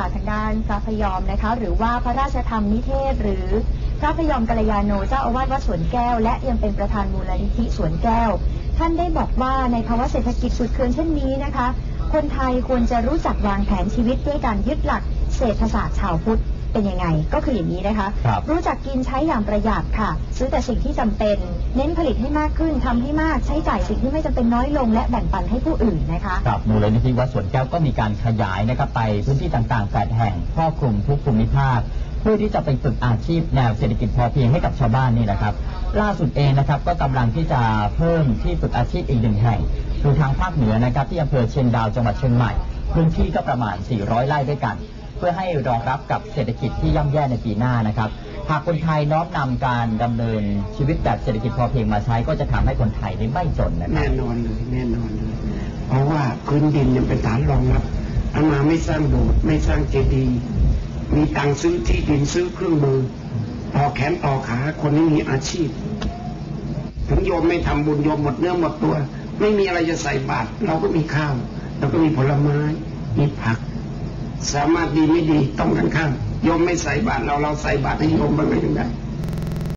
ค่ะทางด้านพระพยอมนะคะ หรือว่าพระราชธรรมนิเทศ หรือพระพยอมกัลยาโนเจ้าอาวาสวัดสวนแก้ว และยังเป็นประธานมูลนิธิสวนแก้ว ท่านได้บอกว่าในภาวะเศรษฐกิจสุดเคืองเช่นนี้นะคะ คนไทยควรจะรู้จักวางแผนชีวิตด้วยการยึดหลักเศรษฐศาสตร์ชาวพุทธ เป็นยังไง ก็คืออย่างนี้นะคะครับรู้จักกินใช้อย่างประหยัดค่ะ ซื้อแต่สิ่งที่จำเป็น เน้นผลิตให้มากขึ้นทำให้มากใช้จ่ายสิ่งที่ไม่จำเป็นน้อยลง และแบ่งปันให้ผู้อื่นนะคะ กับมูลนิธิวัดสวนแก้วก็มีการขยายนะครับไปพื้นที่ต่างๆ 8 แห่งครอบคลุมทุกภูมิภาค เพื่อที่จะไปฝึกอาชีพแนวเศรษฐกิจพอเพียงให้กับชาวบ้านนี่นะครับ ล่าสุดเองนะครับก็กำลังที่จะเพิ่มที่ฝึกอาชีพอีกหนึ่งแห่งคือทางภาคเหนือนะครับที่อำเภอเชียงดาวจังหวัดเชียงใหม่ พื้นที่ก็ประมาณ 400 ไร่ด้วยกัน เพื่อให้รองรับกับเศรษฐกิจที่ย่ำแย่ในปีหน้านะครับ หากคนไทยน้อมนำการดำเนินชีวิตแบบเศรษฐกิจพอเพียงมาใช้ก็จะทำให้คนไทยไม่จนนะครับแน่นอนเลยแน่นอนเลยเพราะว่าพื้นดินยังเป็นฐานรองรับอามาไม่สร้างโบสถ์ไม่สร้างเจดีย์มีตังซื้อที่ดินซื้อเครื่องมือต่อแขนต่อขาคนนี้มีอาชีพ ถึงโยมไม่ทำบุญโยมหมดเนื้อหมดตัว ไม่มีอะไรจะใส่บาตรเราก็มีข้าว เราก็มีผลไม้มีผัก สามารถดีไม่ดีต้องกันข้ามโยมไม่ใส่บาตรเราเราใส่บาตรให้โยมบ้างก็ยังได้